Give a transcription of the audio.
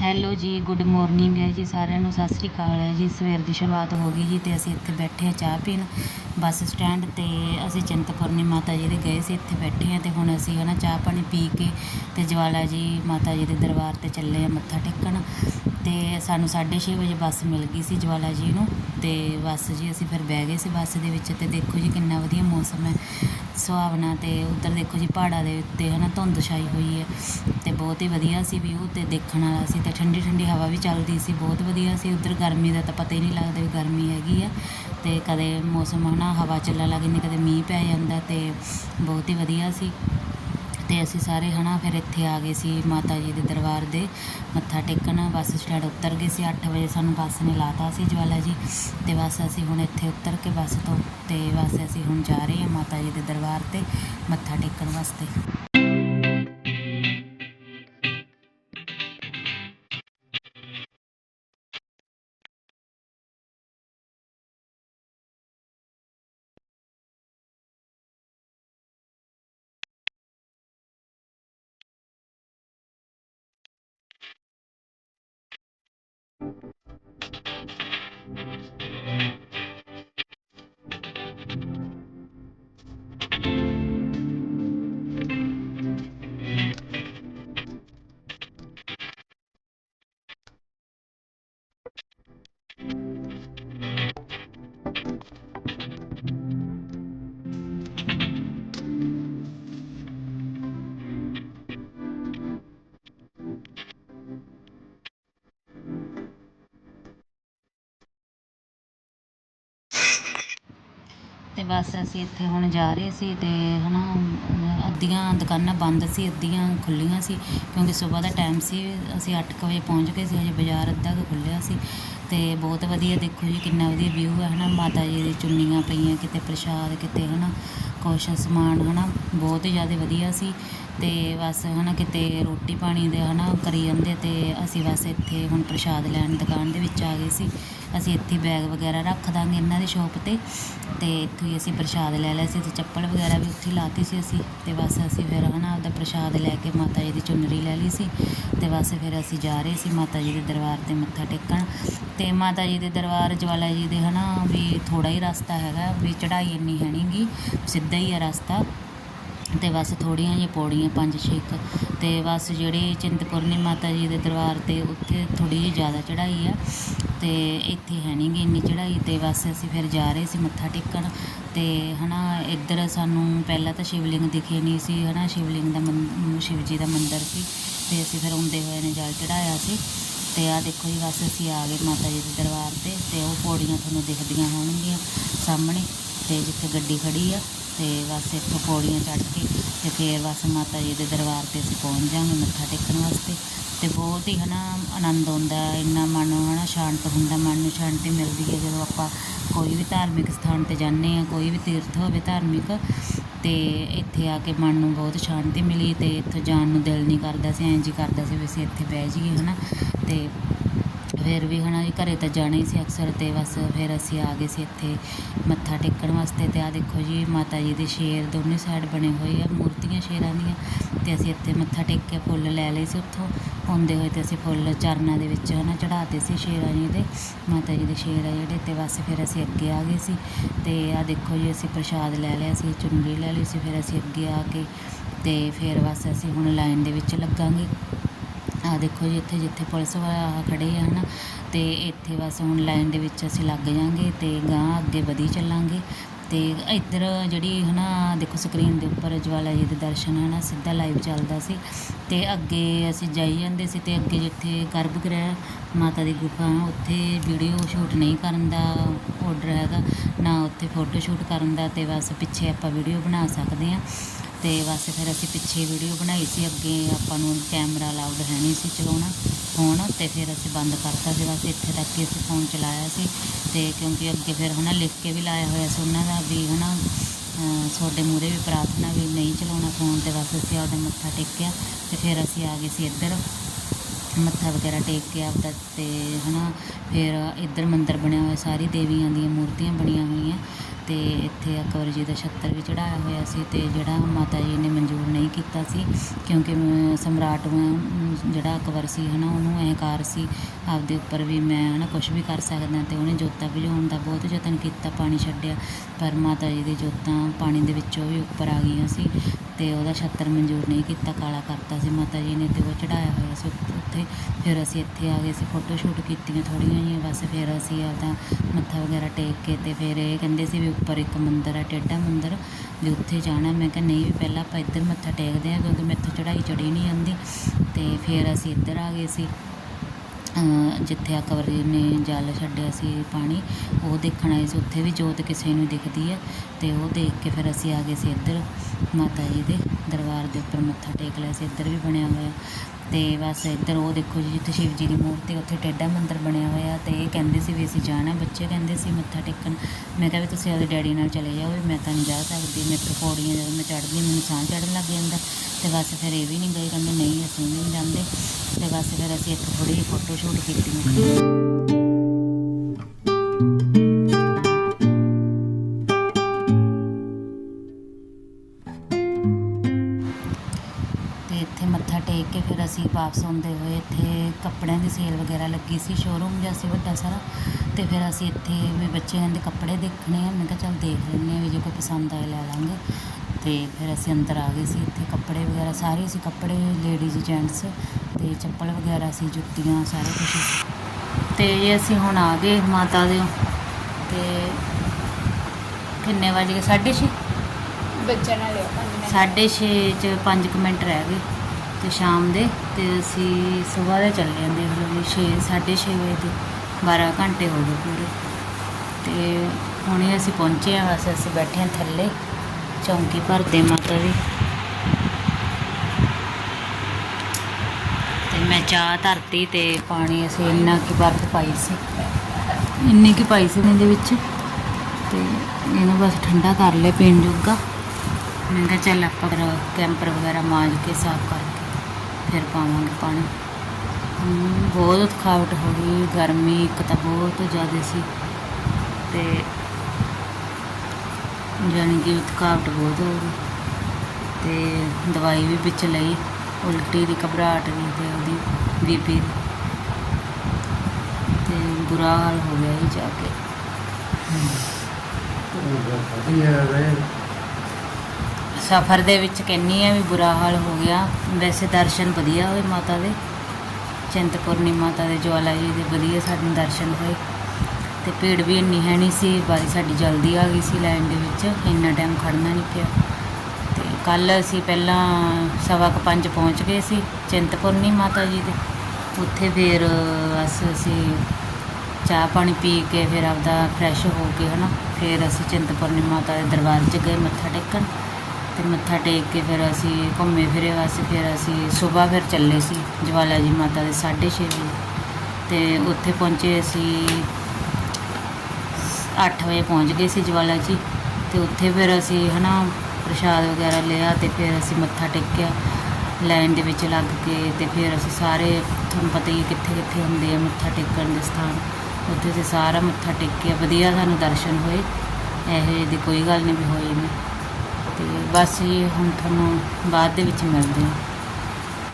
Hello ਜੀ, good morning ਹੈ ਜੀ ਸਾਰਿਆਂ ਨੂੰ, ਸਤਿ ਸ੍ਰੀ ਅਕਾਲ ਹੈ ਜੀ। ਸਵੇਰ ਦੀ ਸ਼ੁਰੂਆਤ ਹੋ ਗਈ ਜੀ ਤੇ ਅਸੀਂ ਇੱਥੇ ਬੈਠੇ ਹਾਂ ਚਾਹ ਪੀਣ, ਬੱਸ ਸਟੈਂਡ ਤੇ ਅਸੀਂ ਚਿੰਤਪੁਰਨੀ ਮਾਤਾ ਜੀ ਦੇ ਗਏ ਸੀ, ਇੱਥੇ ਬੈਠੇ ਹਾਂ ਤੇ ਹੁਣ ਅਸੀਂ ਹਨਾ ਚਾਹ ਪਾਣੀ ਪੀ ਕੇ ਤੇ ਜਵਾਲਾ ਜੀ ਮਾਤਾ ਜੀ ਦੇ ਦਰਬਾਰ ਤੇ ਚੱਲੇ ਆ ਮੱਥਾ ਟੇਕਣ ਤੇ ਸਾਨੂੰ 6:30 ਵਜੇ ਬੱਸ ਮਿਲ ਗਈ ਸੀ ਜਵਾਲਾ ਜੀ ਨੂੰ ਤੇ ਬੱਸ ਜੀ ਅਸੀਂ ਫਿਰ ਬਹਿ ਗਏ ਸੀ ਬੱਸ ਦੇ ਵਿੱਚ ਤੇ ਦੇਖੋ ਜੀ ਕਿੰਨਾ ਵਧੀਆ ਮੌਸਮ ਹੈ। ਸੁਹਾਵਣਾ ਤੇ ਉੱਧਰ ਦੇਖੋ ਜੀ ਪਹਾੜਾਂ ਦੇ ਉੱਤੇ ਹਨਾ, ਧੁੰਦ ਛਾਈ ਹੋਈ ਹੈ ਤੇ ਬਹੁਤ ਹੀ ਵਧੀਆ ਸੀ ਵਿਊ ਤੇ ਦੇਖਣ ਵਾਲਾ ਸੀ ਤੇ ਠੰਡੀ ਠੰਡੀ ਹਵਾ ਵੀ ਚੱਲਦੀ ਸੀ, ਬਹੁਤ ਵਧੀਆ ਸੀ। ਉੱਧਰ ਗਰਮੀ ਦਾ ਤਾਂ ਪਤਾ ਹੀ ਨਹੀਂ ਲੱਗਦਾ ਵੀ ਗਰਮੀ ਹੈਗੀ ਆ ਤੇ ਕਦੇ ਮੌਸਮ ਹਨਾ ਹਵਾ ਚੱਲਣ ਲੱਗ ਜਾਂਦੀ, ਕਦੇ ਮੀਂਹ ਪੈ ਜਾਂਦਾ ਤੇ ਬਹੁਤ ਹੀ ਵਧੀਆ ਸੀ। ਅਤੇ ਅਸੀਂ ਸਾਰੇ ਹੈ ਨਾ ਫਿਰ ਇੱਥੇ ਆ ਗਏ ਸੀ ਮਾਤਾ ਜੀ ਦੇ ਦਰਬਾਰ ਦੇ, ਮੱਥਾ ਟੇਕਣ, ਬੱਸ ਸਟੈਂਡ ਉਤਰ ਗਏ ਸੀ 8 ਵਜੇ ਸਾਨੂੰ ਬੱਸ ਨੇ ਲਾਤਾ ਸੀ ਜਵਾਲਾ ਜੀ ਅਤੇ ਬਸ ਅਸੀਂ ਹੁਣ ਇੱਥੇ ਉਤਰ ਕੇ ਬੱਸ ਤੋਂ ਅਤੇ ਬਸ ਅਸੀਂ ਹੁਣ ਜਾ ਰਹੇ ਹਾਂ ਮਾਤਾ ਜੀ ਦੇ ਦਰਬਾਰ ਤੇ ਮੱਥਾ ਟੇਕਣ ਵਾਸਤੇ। ਅਤੇ ਬਸ ਅਸੀਂ ਇੱਥੇ ਹੁਣ ਜਾ ਰਹੇ ਸੀ ਅਤੇ ਹੈ ਨਾ ਅੱਧੀਆਂ ਦੁਕਾਨਾਂ ਬੰਦ ਸੀ, ਅੱਧੀਆਂ ਖੁੱਲ੍ਹੀਆਂ ਸੀ, ਕਿਉਂਕਿ ਸਵੇਰ ਦਾ ਟਾਈਮ ਸੀ, ਅਸੀਂ ਅੱਠ ਕੁ ਵਜੇ ਪਹੁੰਚ ਗਏ ਸੀ, ਹਜੇ ਬਾਜ਼ਾਰ ਅੱਧਾ ਕੁ ਖੁੱਲ੍ਹਿਆ ਸੀ ਅਤੇ ਬਹੁਤ ਵਧੀਆ ਦੇਖੋ ਜੀ, ਕਿੰਨਾ ਵਧੀਆ ਵਿਊ ਹੈ ਹੈ ਨਾ ਮਾਤਾ ਜੀ ਦੀ ਚੁੰਨੀਆਂ ਪਈਆਂ ਕਿਤੇ ਪ੍ਰਸ਼ਾਦ, ਕਿਤੇ ਹੈ ਨਾ ਕੁਛ ਸਮਾਨ ਹੈ ਨਾ ਬਹੁਤ ਹੀ ਜ਼ਿਆਦਾ ਵਧੀਆ ਸੀ ਅਤੇ ਬਸ ਹੈ ਨਾ ਕਿਤੇ ਰੋਟੀ ਪਾਣੀ ਦੇ ਨਾ ਕਰੀ ਜਾਂਦੇ ਅਤੇ ਅਸੀਂ ਬਸ ਇੱਥੇ ਹੁਣ ਪ੍ਰਸ਼ਾਦ ਲੈਣ ਦੁਕਾਨ ਦੇ ਵਿੱਚ ਆ ਗਏ ਸੀ ਅਸੀਂ ਇੱਥੇ ਬੈਗ ਵਗੈਰਾ ਰੱਖ ਦਾਂਗੇ ਇਹਨਾਂ ਦੀ ਸ਼ੋਪ ਤੇ। ਤੇ ਇੱਥੋਂ ਹੀ ਅਸੀਂ ਪ੍ਰਸ਼ਾਦ ਲੈ ਲਿਆ ਸੀ ਤੇ ਚੱਪਲ ਵਗੈਰਾ ਵੀ ਉੱਥੇ ਹੀ ਲਾਤੀ ਸੀ ਅਸੀਂ। ਤੇ ਬਸ ਅਸੀਂ ਫਿਰ ਹਨਾ ਆਪਦਾ ਪ੍ਰਸ਼ਾਦ ਲੈ ਕੇ ਮਾਤਾ ਜੀ ਦੀ ਚੁੰਨਰੀ ਲੈ ਲਈ ਸੀ। ਤੇ ਬਸ ਫਿਰ ਅਸੀਂ ਜਾ ਰਹੇ ਸੀ ਮਾਤਾ ਜੀ ਦੇ ਦਰਬਾਰ ਤੇ ਮੱਥਾ ਟੇਕਣ। ਤੇ ਮਾਤਾ ਜੀ ਦੇ ਦਰਬਾਰ ਜਵਾਲਾ ਜੀ ਦੇ ਹਨਾ ਵੀ ਥੋੜਾ ਹੀ ਰਸਤਾ ਹੈਗਾ, ਵੀ ਚੜ੍ਹਾਈ ਇੰਨੀ ਹੈ ਨੀ ਗੀ, ਸਿੱਧਾ ਹੀ ਆ ਰਸਤਾ। ਤੇ ਬਸ ਥੋੜ੍ਹੀਆਂ ਜਿਹੀਆਂ ਪੌੜੀਆਂ ਪੰਜ ਛੇ ਕੁ ਤੇ ਬਸ ਜਿਹੜੇ ਚਿੰਤਪੁਰਨੀ ਮਾਤਾ ਜੀ ਦੇ ਦਰਬਾਰ ਤੇ ਉੱਥੇ ਥੋੜ੍ਹੀ ਜਿਹੀ ਜ਼ਿਆਦਾ ਚੜ੍ਹਾਈ ਆ। ਤੇ ਇੱਥੇ ਹੈ ਨਹੀਂ ਗੇ ਇੰਨੀ ਚੜ੍ਹਾਈ ਤੇ ਬਸ ਅਸੀਂ ਫਿਰ ਜਾ ਰਹੇ ਸੀ ਮੱਥਾ ਟੇਕਣ ਤੇ ਹਨਾ ਇੱਧਰ ਸਾਨੂੰ ਪਹਿਲਾਂ ਤਾਂ ਸ਼ਿਵਲਿੰਗ ਦਿਖੇ ਨਹੀਂ ਸੀ ਹਨਾ, ਸ਼ਿਵਲਿੰਗ ਦਾ ਮੰ ਸ਼ਿਵ ਜੀ ਦਾ ਮੰਦਿਰ ਸੀ ਤੇ ਅਸੀਂ ਫਿਰ ਆਉਂਦੇ ਹੋਏ ਨੇ ਜਲ ਚੜਾਇਆ ਸੀ ਤੇ ਆ ਦੇਖੋ ਜੀ ਬਸ ਅਸੀਂ ਆ ਗਏ ਮਾਤਾ ਜੀ ਦੇ ਦਰਬਾਰ ਤੇ ਤੇ ਉਹ ਪੌੜੀਆਂ ਤੁਹਾਨੂੰ ਦਿਖਦੀਆਂ ਹੋਣਗੀਆਂ ਸਾਹਮਣੇ ਤੇ ਜਿੱਥੇ ਗੱਡੀ ਖੜੀ ਆ ਤੇ ਬਸ ਇੱਥੋਂ ਪੌੜੀਆਂ ਚੜ੍ਹ ਕੇ ਤੇ ਫਿਰ ਬਸ ਮਾਤਾ ਜੀ ਦੇ ਦਰਬਾਰ ਤੇ ਅਸੀਂ ਪਹੁੰਚ ਜਾਵਾਂਗੇ ਮੱਥਾ ਟੇਕਣ ਵਾਸਤੇ ਤੇ ਬਹੁਤ ਹੀ ਹਨਾ ਆਨੰਦ ਆਉਂਦਾ, ਇੰਨਾ ਮਨ ਸ਼ਾਂਤ ਹੁੰਦਾ, ਮਨ ਨੂੰ ਸ਼ਾਂਤੀ ਮਿਲਦੀ ਹੈ। ਜਦੋਂ ਆਪਾਂ ਕੋਈ ਵੀ ਧਾਰਮਿਕ ਸਥਾਨ ਤੇ ਜਾਂਦੇ ਆ ਕੋਈ ਵੀ ਤੀਰਥ ਹੋਵੇ ਧਾਰਮਿਕ, ਤੇ ਇੱਥੇ ਆ ਕੇ ਮਨ ਨੂੰ ਬਹੁਤ ਸ਼ਾਂਤੀ ਮਿਲੀ ਤੇ ਇੱਥੋਂ ਜਾਣ ਨੂੰ ਦਿਲ ਨਹੀਂ ਕਰਦਾ ਸੀ, ਐਂ ਜੀ ਕਰਦਾ ਸੀ ਵੀ ਅਸੀਂ ਇੱਥੇ ਬਹਿ ਜਾਈਏ, ਹਨਾ। ਤੇ ਫਿਰ ਵੀ ਹੈ ਨਾ ਜੀ ਘਰ ਤਾਂ ਜਾਣਾ ਹੀ ਸੀ ਅਕਸਰ ਅਤੇ ਬਸ ਫਿਰ ਅਸੀਂ ਆ ਗਏ ਸੀ ਇੱਥੇ ਮੱਥਾ ਟੇਕਣ ਵਾਸਤੇ ਅਤੇ ਆਹ ਦੇਖੋ ਜੀ ਮਾਤਾ ਜੀ ਦੇ ਸ਼ੇਰ ਦੋਨੇ ਸਾਈਡ ਬਣੇ ਹੋਏ ਆ, ਮੂਰਤੀਆਂ ਸ਼ੇਰਾਂ ਦੀਆਂ ਅਤੇ ਅਸੀਂ ਇੱਥੇ ਮੱਥਾ ਟੇਕ ਕੇ ਫੁੱਲ ਲੈ ਲਏ ਸੀ ਉੱਥੋਂ ਆਉਂਦੇ ਹੋਏ ਅਤੇ ਅਸੀਂ ਫੁੱਲ ਚਰਨਾਂ ਦੇ ਵਿੱਚ ਹੈ ਨਾ ਚੜ੍ਹਾਤੇ ਸੀ ਸ਼ੇਰਾਂ ਜੀ ਦੇ, ਮਾਤਾ ਜੀ ਦੇ ਸ਼ੇਰ ਆ ਜਿਹੜੇ ਅਤੇ ਬਸ ਫਿਰ ਅਸੀਂ ਅੱਗੇ ਆ ਗਏ ਸੀ ਅਤੇ ਆਹ ਦੇਖੋ ਜੀ ਅਸੀਂ ਪ੍ਰਸ਼ਾਦ ਲੈ ਲਿਆ ਸੀ ਚੁੰਨੀ ਲੈ ਲਈ ਸੀ, ਫਿਰ ਅਸੀਂ ਅੱਗੇ ਆ ਕੇ ਅਤੇ ਫਿਰ ਬਸ ਅਸੀਂ ਹੁਣ ਲਾਈਨ ਦੇ ਵਿੱਚ ਲੱਗਾਂਗੇ। ਆ ਦੇਖੋ ਜੀ, ਇੱਥੇ ਜਿੱਥੇ ਪੁਲਿਸ ਵਾਲਾ ਖੜੇ ਆ ਹਨਾ, ਤੇ ਇੱਥੇ ਬਸ ਹੁਣ ਲਾਈਨ ਦੇ ਵਿੱਚ ਅਸੀਂ ਲੱਗ ਜਾਾਂਗੇ ਤੇ ਗਾਂ ਅੱਗੇ ਵਧੀ ਚੱਲਾਂਗੇ। ਤੇ ਇੱਧਰ ਜਿਹੜੀ ਹਨਾ, ਦੇਖੋ ਸਕਰੀਨ ਦੇ ਉੱਪਰ ਜਵਾਲਾ ਜੀ ਦੇ ਦਰਸ਼ਨ ਹਨਾ, ਸਿੱਧਾ ਲਾਈਵ ਚੱਲਦਾ ਸੀ। ਤੇ ਅੱਗੇ ਅਸੀਂ ਜਾਈ ਜਾਂਦੇ ਸੀ ਤੇ ਅੱਗੇ ਜਿੱਥੇ ਗਰਭ ਗ੍ਰਹਿ ਮਾਤਾ ਦੀ ਗੁਫਾ ਉੱਥੇ ਵੀਡੀਓ ਸ਼ੂਟ ਨਹੀਂ ਕਰਨ ਦਾ ਆਰਡਰ ਹੈਗਾ, ਨਾ ਉੱਥੇ ਫੋਟੋ ਸ਼ੂਟ ਕਰਨ ਦਾ ਤੇ ਬਸ ਪਿੱਛੇ ਆਪਾਂ ਵੀਡੀਓ ਬਣਾ ਸਕਦੇ ਆ। ਤੇ ਬਸ ਫਿਰ ਅਸੀਂ ਪਿੱਛੇ ਵੀਡੀਓ ਬਣਾਈ ਸੀ, ਅੱਗੇ ਆਪਾਂ ਨੂੰ ਕੈਮਰਾ ਅਲਾਉਡ ਹੈ ਨਹੀਂ ਸੀ ਚਲਾਉਣਾ ਫੋਨ ਤੇ ਫਿਰ ਅਸੀਂ ਬੰਦ ਕਰਤਾ ਸੀ। ਬਸ ਇੱਥੇ ਤੱਕ ਹੀ ਅਸੀਂ ਫੋਨ ਚਲਾਇਆ ਸੀ ਤੇ ਕਿਉਂਕਿ ਅੱਗੇ ਫਿਰ ਹਨਾ ਲਿਖ ਕੇ ਵੀ ਲਾਇਆ ਹੋਇਆ ਸੀ ਉਹਨਾਂ ਦਾ ਵੀ ਹਨਾ, ਅਹ ਤੁਹਾਡੇ ਮੂਹਰੇ ਵੀ ਪ੍ਰਾਰਥਨਾ ਵੀ ਨਹੀਂ ਚਲਾਉਣਾ ਫੋਨ ਤੇ ਬਸ ਅਸੀਂ ਆਪਦਾ ਮੱਥਾ ਟੇਕਿਆ ਤੇ ਫਿਰ ਅਸੀਂ ਆ ਗਏ ਸੀ ਇੱਧਰ। ਮੱਥਾ ਵਗੈਰਾ ਟੇਕ ਕੇ ਆਪਦਾ ਤੇ ਹਨਾ, ਫਿਰ ਇੱਧਰ ਮੰਦਿਰ ਬਣਿਆ ਹੋਇਆ, ਸਾਰੀ ਦੇਵੀਆਂ ਦੀਆਂ ਮੂਰਤੀਆਂ ਬਣੀਆਂ ਹੋਈਆਂ। ਅਤੇ ਇੱਥੇ ਅਕਬਰ ਜੀ ਦਾ ਛੱਤਰ ਵੀ ਚੜਾਇਆ ਹੋਇਆ ਸੀ ਅਤੇ ਜਿਹੜਾ ਮਾਤਾ ਜੀ ਨੇ ਮਨਜ਼ੂਰ ਨਹੀਂ ਕੀਤਾ ਸੀ, ਕਿਉਂਕਿ ਸਮਰਾਟ ਜਿਹੜਾ ਅਕਬਰ ਸੀ ਹੈ ਨਾ ਉਹਨੂੰ ਅਹੰਕਾਰ ਸੀ। ਆਪਦੇ ਉੱਪਰ ਵੀ ਮੈਂ ਹੈ ਨਾ ਕੁਝ ਵੀ ਕਰ ਸਕਦਾ ਅਤੇ ਉਹਨੇ ਜੋਤਾਂ ਬੁਝਾਉਣ ਦਾ ਬਹੁਤ ਯਤਨ ਕੀਤਾ, ਪਾਣੀ ਛੱਡਿਆ। ਪਰ ਮਾਤਾ ਜੀ ਦੀ ਜੋਤਾਂ ਪਾਣੀ ਦੇ ਵਿੱਚੋਂ ਵੀ ਉੱਪਰ ਆ ਗਈਆਂ ਸੀ। ਤੇ ਉਹਦਾ ਛੱਤਰ ਮਨਜ਼ੂਰ ਨਹੀਂ ਕੀਤਾ, ਕਾਲਾ ਕਰਤਾ ਸੀ ਮਾਤਾ ਜੀ ਨੇ ਤੇ ਉਹ ਚੜਾਇਆ ਹੋਇਆ ਸੀ ਉੱਥੇ। ਫਿਰ ਅਸੀਂ ਇੱਥੇ ਆ ਗਏ ਸੀ ਫੋਟੋ ਸ਼ੂਟ ਕੀਤੀਆਂ ਥੋੜ੍ਹੀਆਂ ਜਿਹੀਆਂ, ਬਸ ਫਿਰ ਅਸੀਂ ਆਪਦਾ ਮੱਥਾ ਵਗੈਰਾ ਟੇਕ ਕੇ ਤੇ ਫਿਰ ਇਹ ਕਹਿੰਦੇ ਸੀ ਵੀ ਉੱਪਰ ਇੱਕ ਮੰਦਿਰ ਹੈ ਟੇਢਾ ਮੰਦਿਰ, ਵੀ ਉੱਥੇ ਜਾਣਾ। ਮੈਂ ਕਿਹਾ ਨਹੀਂ ਵੀ ਪਹਿਲਾਂ ਆਪਾਂ ਇੱਧਰ ਮੱਥਾ ਟੇਕਦੇ ਹਾਂ, ਕਿਉਂਕਿ ਮੈਥੋਂ ਚੜ੍ਹਾਈ ਚੜੀ ਨਹੀਂ ਆਉਂਦੀ। ਤੇ ਫਿਰ ਅਸੀਂ ਇੱਧਰ ਆ ਗਏ ਸੀ। ਜਿੱਥੇ ਅਕਬਰ ਨੇ ਜਲ ਛੱਡਿਆ ਸੀ ਪਾਣੀ, ਉਹ ਦੇਖਣ ਆਏ ਸੀ। ਉੱਥੇ ਵੀ ਜੋਤ ਕਿਸੇ ਨੂੰ ਦਿਖਦੀ ਹੈ ਅਤੇ ਉਹ ਦੇਖ ਕੇ ਫਿਰ ਅਸੀਂ ਆ ਗਏ ਸੀ ਇੱਧਰ ਮਾਤਾ ਜੀ ਦੇ। ਦਰਬਾਰ ਦੇ ਉੱਪਰ ਮੱਥਾ ਟੇਕ ਲਿਆ ਸੀ, ਇੱਧਰ ਵੀ ਬਣਿਆ ਹੋਇਆ। ਤੇ ਬਸ ਇੱਧਰ ਉਹ ਦੇਖੋ ਜੀ, ਜਿੱਥੇ ਸ਼ਿਵ ਜੀ ਦੀ ਮੂਰਤੀ, ਉੱਥੇ ਟੇਢਾ ਮੰਦਿਰ ਬਣਿਆ ਹੋਇਆ। ਤੇ ਇਹ ਕਹਿੰਦੇ ਸੀ ਵੀ ਅਸੀਂ ਜਾਣਾ, ਬੱਚੇ ਕਹਿੰਦੇ ਸੀ ਮੱਥਾ ਟੇਕਣ। ਮੈਂ ਕਿਹਾ ਵੀ ਤੁਸੀਂ ਆਪਦੇ ਡੈਡੀ ਨਾਲ ਚਲੇ ਜਾਓ ਵੀ ਮੈਂ ਤਾਂ ਨਹੀਂ ਜਾ ਸਕਦੀ, ਮੇਰੇ ਤੋਂ ਪੌੜੀਆਂ ਜਦੋਂ ਮੈਂ ਚੜ੍ਹਦੀ, ਮੈਨੂੰ ਸਾਹ ਚੜ੍ਹਨ ਲੱਗ ਜਾਂਦਾ। ਤੇ ਬਸ ਫਿਰ ਇਹ ਵੀ ਨਹੀਂ ਗਏ, ਕਹਿੰਦੇ ਨਹੀਂ, ਅਸੀਂ ਵੀ ਨਹੀਂ ਜਾਂਦੇ। ਤੇ ਬਸ ਫਿਰ ਅਸੀਂ ਇੱਥੇ ਥੋੜ੍ਹੀ ਜਿਹੀ ਫੋਟੋ ਸ਼ੂਟ ਕੀਤੀ। ਇੱਥੇ ਮੱਥਾ ਟੇਕ ਕੇ ਫਿਰ ਅਸੀਂ ਵਾਪਸ ਆਉਂਦੇ ਹੋਏ ਇੱਥੇ ਕੱਪੜਿਆਂ ਦੀ ਸੇਲ ਵਗੈਰਾ ਲੱਗੀ ਸੀ ਸ਼ੋਰੂਮ ਜਿਹਾ ਸੀ ਵੱਡਾ ਸਾਰਾ। ਤੇ ਫਿਰ ਅਸੀਂ ਇੱਥੇ ਵੀ ਬੱਚਿਆਂ ਦੇ ਕੱਪੜੇ ਦੇਖਣੇ ਆ। ਮੈਂ ਕਿਹਾ ਚੱਲ ਦੇਖ ਲੈਂਦੇ ਆ ਵੀ ਜੇ ਕੋਈ ਪਸੰਦ ਆਏ ਲੈ ਲਾਂਗੇ। ਤੇ ਫਿਰ ਅਸੀਂ ਅੰਦਰ ਆ ਗਏ ਸੀ ਇੱਥੇ ਕੱਪੜੇ ਵਗੈਰਾ ਸਾਰੇ ਸੀ ਕੱਪੜੇ ਲੇਡੀਜ਼ ਜੈਂਟਸ ਤੇ ਚੱਪਲ ਵਗੈਰਾ ਸੀ ਜੁੱਤੀਆਂ ਸਾਰਾ ਕੁਝ ਸੀ। ਤੇ ਇਹ ਅਸੀਂ ਹੁਣ ਆ ਗਏ ਮਾਤਾ ਦੇ। ਤੇ ਕਿੰਨੇ ਵਜੇ ਗਏ? 6:30 ਬੱਚਿਆਂ ਨਾਲ ਲਿਓ ਪੰਜ ਮਿੰਟ। ਸਾਢੇ ਛੇ ਚ 5 ਮਿੰਟ ਰਹਿ ਗਏ। ਤੇ ਸ਼ਾਮ ਦੇ ਤੇ ਅਸੀਂ ਸਵੇਰ ਦੇ ਚੱਲੇ ਆਂ ਦੇਖ ਲਓ ਵੀ 6 6:30 ਵਜੇ ਦੇ 12 ਘੰਟੇ ਹੋ ਗਏ ਪੂਰੇ। ਤੇ ਹੁਣੇ ਅਸੀਂ ਪਹੁੰਚੇ ਹਾਂ, ਬਸ ਅਸੀਂ ਬੈਠੇ ਹਾਂ ਥੱਲੇ, ਚੌਂਕੀ ਭਰਦੇ ਮਾਤਾ ਦੀ। ਤੇ ਮੈਂ ਚਾਹ ਧਰਤੀ ਤੇ ਪਾਣੀ ਅਸੀਂ ਇੰਨਾ ਕੀ ਬਰਫ਼ ਪਾਈ ਸੀ। ਇੰਨੀ ਕੀ ਪਾਈ ਸੀ ਇਹਦੇ ਵਿੱਚ। ਤੇ ਇਹਨੂੰ ਬਸ ਠੰਡਾ ਕਰ ਲਿਆ ਪੀਣ ਜੋਗਾ। ਮੈਂ ਕਿਹਾ ਚੱਲ ਆਪਾਂ ਕੈਂਪਰ ਵਗੈਰਾ ਮਾਂਜ ਕੇ ਸਾਫ਼ ਕਰ ਫਿਰ ਪਾਵਾਂਗੇ ਪਾਣੀ। ਹਮ, ਬਹੁਤ ਥਕਾਵਟ ਹੋ ਗਈ ਗਰਮੀ ਇੱਕ ਤਾਂ ਬਹੁਤ ਜ਼ਿਆਦਾ ਸੀ ਤੇ ਜਾਣੀ ਕਿ ਥਕਾਵਟ ਬਹੁਤ ਹੋ ਗਈ ਤੇ ਦਵਾਈ ਵੀ ਵਿੱਚ ਲਈ ਉਲਟੀ ਦੀ ਘਬਰਾਹਟ ਦੀ ਤੇ ਉਹਦੀ ਬੀਪੀ ਦੀ। ਤੇ ਬੁਰਾ ਹਾਲ ਹੋ ਗਿਆ ਜੀ ਜਾ ਕੇ। ਸਫ਼ਰ ਦੇ ਵਿੱਚ ਕਹਿੰਨੀ ਆ ਵੀ ਬੁਰਾ ਹਾਲ ਹੋ ਗਿਆ। ਵੈਸੇ ਦਰਸ਼ਨ ਵਧੀਆ ਹੋਏ ਮਾਤਾ ਦੇ। ਚਿੰਤਪੁਰਨੀ ਮਾਤਾ ਦੇ ਜਵਾਲਾ ਜੀ ਦੇ ਵਧੀਆ ਸਾਡੇ ਦਰਸ਼ਨ ਹੋਏ। ਤੇ ਭੀੜ ਵੀ ਇੰਨੀ ਹੈ ਨਹੀਂ ਸੀ ਵਾਰੀ ਸਾਡੀ ਜਲਦੀ ਆ ਗਈ ਸੀ ਲਾਈਨ ਦੇ ਵਿੱਚ। ਇੰਨਾ ਟਾਈਮ ਖੜਨਾ ਨਹੀਂ ਪਿਆ। ਤੇ ਕੱਲ ਅਸੀਂ ਪਹਿਲਾਂ ਸਵਾ ਕੁ ਪੰਜ ਪਹੁੰਚ ਗਏ ਸੀ ਚਿੰਤਪੁਰਨੀ ਮਾਤਾ ਜੀ ਦੇ। ਉੱਥੇ ਫਿਰ ਬਸ ਅਸੀਂ ਚਾਹ ਪਾਣੀ ਪੀ ਕੇ ਫਿਰ ਆਪਦਾ ਫਰੈਸ਼ ਹੋ ਕੇ ਹਨਾ, ਫਿਰ ਅਸੀਂ ਚਿੰਤਪੁਰਨੀ ਮਾਤਾ ਦੇ ਦਰਬਾਰ 'ਚ ਗਏ ਮੱਥਾ ਟੇਕਣ। ਤੇ ਮੱਥਾ ਟੇਕ ਕੇ ਫਿਰ ਅਸੀਂ ਘੁੰਮੇ ਫਿਰੇ ਵਾਸਤੇ ਫਿਰ ਅਸੀਂ ਸਵੇਰ ਫਿਰ ਚੱਲੇ ਸੀ ਜਵਾਲਾ ਜੀ ਮਾਤਾ ਦੇ 6:30 ਵਜੇ। ਤੇ ਉੱਥੇ ਪਹੁੰਚੇ ਅਸੀਂ 8 ਵਜੇ ਪਹੁੰਚ ਗਏ ਸੀ ਜਵਾਲਾ ਜੀ। ਤੇ ਉੱਥੇ ਫਿਰ ਅਸੀਂ ਹਨਾ ਪ੍ਰਸ਼ਾਦ ਵਗੈਰਾ ਲਿਆ ਤੇ ਫਿਰ ਅਸੀਂ ਮੱਥਾ ਟੇਕਿਆ ਲਾਈਨ ਦੇ ਵਿੱਚ ਲੱਗ ਕੇ ਤੇ ਫਿਰ ਅਸੀਂ ਸਾਰੇ, ਤੁਹਾਨੂੰ ਪਤਾ ਹੀ ਹੈ ਕਿੱਥੇ ਕਿੱਥੇ ਹੁੰਦੇ ਆ ਮੱਥਾ ਟੇਕਣ ਦੇ ਸਥਾਨ। ਉੱਥੇ ਅਸੀਂ ਸਾਰਾ ਮੱਥਾ ਟੇਕਿਆ, ਵਧੀਆ ਸਾਨੂੰ ਦਰਸ਼ਨ ਹੋਏ। ਇਹੋ ਜਿਹੀ ਦੀ ਕੋਈ ਗੱਲ ਨਹੀਂ ਵੀ ਹੋਈ ਨਹੀਂ ਤੇ ਬਸ ਜੀ ਹੁਣ ਤੁਹਾਨੂੰ ਬਾਅਦ ਦੇ ਵਿੱਚ ਮਿਲਦੇ ਹਾਂ।